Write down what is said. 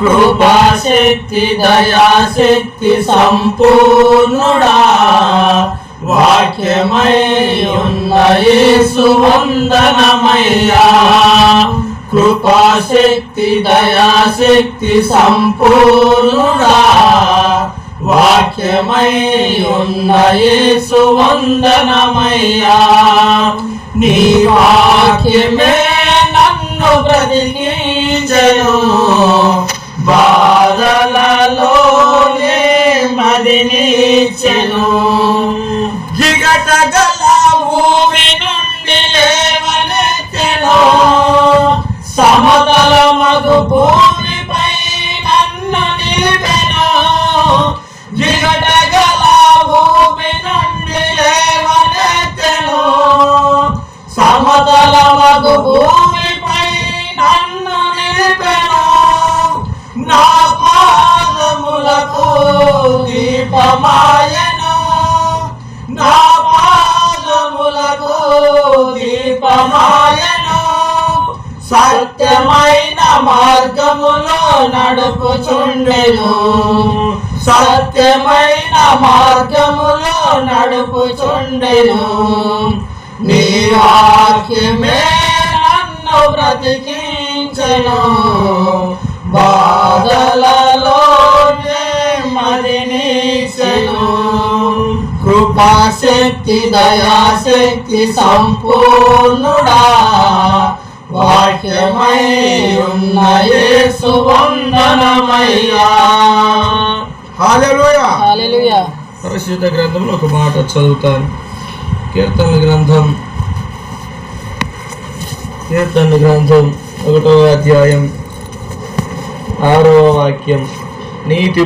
కృపాశక్తి దయాశక్తి సంపూర్ణుడా. వాక్యమై ఉన్న యేసు వందనమయ్యా. కృపాశక్తి దయాశక్తి సంపూర్ణుడా. వాక్యమై ఉన్న యేసు వందనమయ్యా. నీ వాక్యమే నన్ను బ్రతికి మదినిచ్చెను జిగట గల భూమి నుండి సత్యమైన మార్గములో నడుపుచుండెను. సత్యమైన మార్గములో నడుపుచుండెను. నీ వాక్యమే నన్ను బ్రతికించెను. బాధలలో మదినిచెను కృపాశక్తి దయాశక్తి సంపూర్ణుడా. వాక్యమై ఉన్న యేసు వందనమయ్యా హల్లెలూయా హల్లెలూయా పరిశుద్ధ గ్రంథంలో ఒక మాట చదువుతాను. కీర్తన గ్రంథం. కీర్తన గ్రంథం ఒకటవ అధ్యాయం. ఆరవ వాక్యం. నీతి